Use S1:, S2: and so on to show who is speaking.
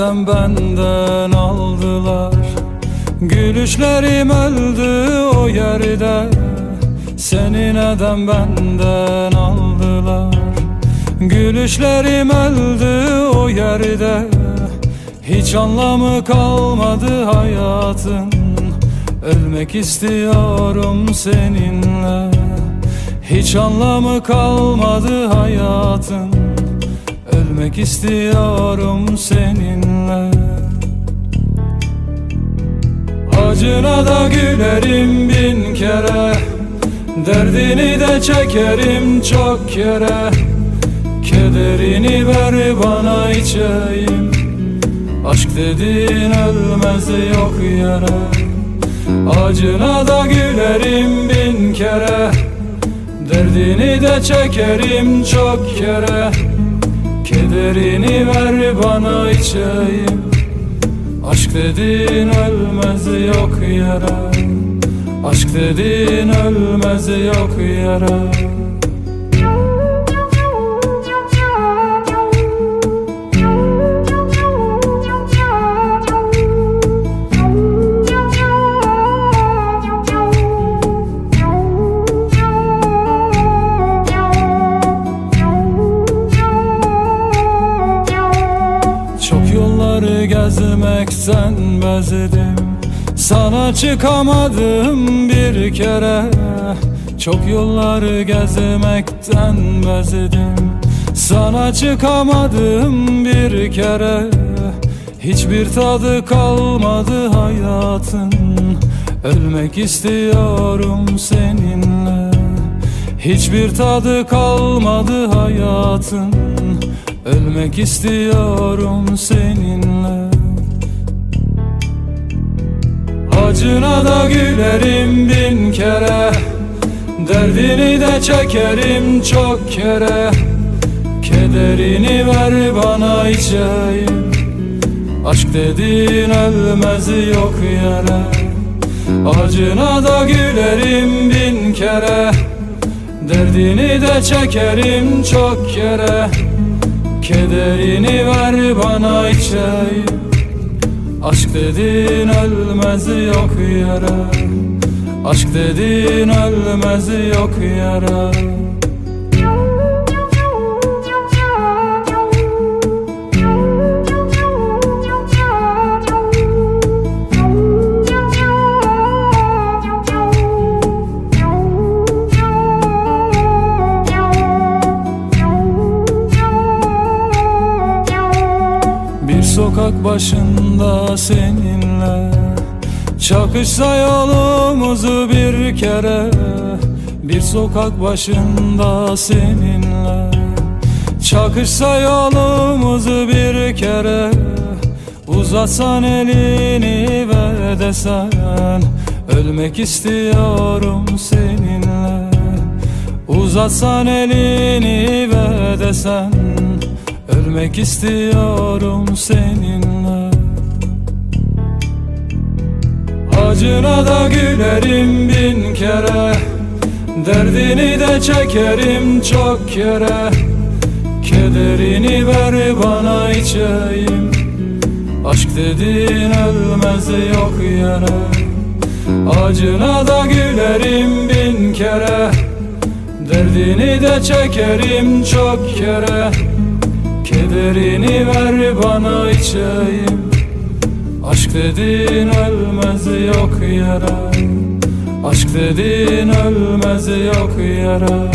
S1: neden benden aldılar? Gülüşlerim öldü o yerde. Seni neden benden aldılar? Gülüşlerim öldü o yerde. Hiç anlamı kalmadı hayatın. Ölmek istiyorum seninle. Hiç anlamı kalmadı hayatın Ölmek istiyorum seninle. Acına da gülerim bin kere. Derdini de çekerim çok kere Kederini ver bana içeyim. Aşk dediğin ölmez yok yere. Acına da gülerim bin kere. Derdini de çekerim çok kere Kederini ver bana içeyim. Aşk dediğin ölmez yok yere Aşk dediğin ölmez yok yere gezmekten bezdim. Sana çıkamadım bir kere. Çok yolları gezmekten bezdim. Sana çıkamadım bir kere. Hiçbir tadı kalmadı hayatın. Ölmek istiyorum seninle. Hiçbir tadı kalmadı hayatın. Ölmek istiyorum seninle Acına da gülerim bin kere. Derdini de çekerim çok kere. Kederini ver bana içeyim. Aşk dediğin ölmez yok yere. Acına da gülerim bin kere. Derdini de çekerim çok kere. Kederini ver bana içeyim Aşk dediğin ölmez yok yere Aşk dediğin ölmez yok yere sokak başında seninle. Çakışsa yolumuzu bir kere Bir sokak başında seninle. Çakışsa yolumuzu bir kere Uzatsan elini ve desen Ölmek istiyorum seninle. Uzatsan elini ve desen Ölmek istiyorum seninle. Acına da gülerim bin kere. Derdini de çekerim çok kere Kederini ver bana içeyim. Aşk dediğin ölmez yok yere. Acına da gülerim bin kere. Derdini de çekerim çok kere Kederini ver bana içeyim. Aşk dediğin ölmez yok yere Aşk dediğin ölmez yok yere